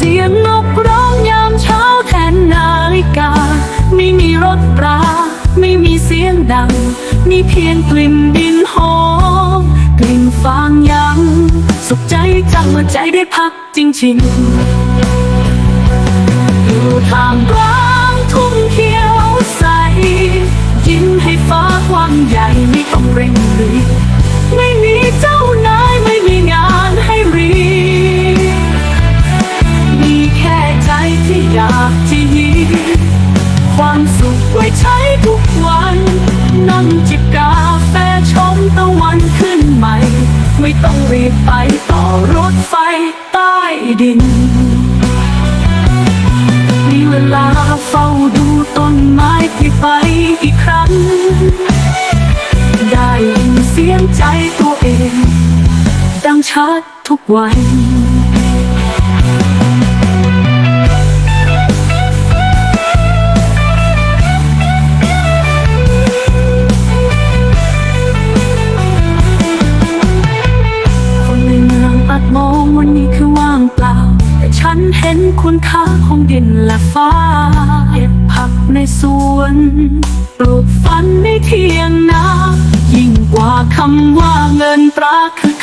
เสียงนกร้องยามเช้าแทนนาฬิกา ไม่มีรถราไม่มีเสียงดัง มีเพียงกลิ่นดินหอมกลิ่นฟางยัง สุขใจจังเมื่อใจได้พักจริงๆอยู่ทางกลางทุ่งเขียวใสยิ้มให้ฟ้ากว้างใหญ่ไม่ต้องเร่งรีบ ไว้ใช้ทุกวัน นั่งจิบกาแฟชมตะวันขึ้นใหม่ ไม่ต้องรีบไปต่อรถไฟใต้ดิน มีเวลาเฝ้าดูต้นไม้ที่ไปอีกครั้ง ได้ยินเสียงใจตัวเอง ดังชัดทุกวันคน เห็นคุณค่าของดินและฟ้าเก็บผักในสวน ปลูกฝันในเทียงนายิ่งกว่าคำว่าเงินตราคือ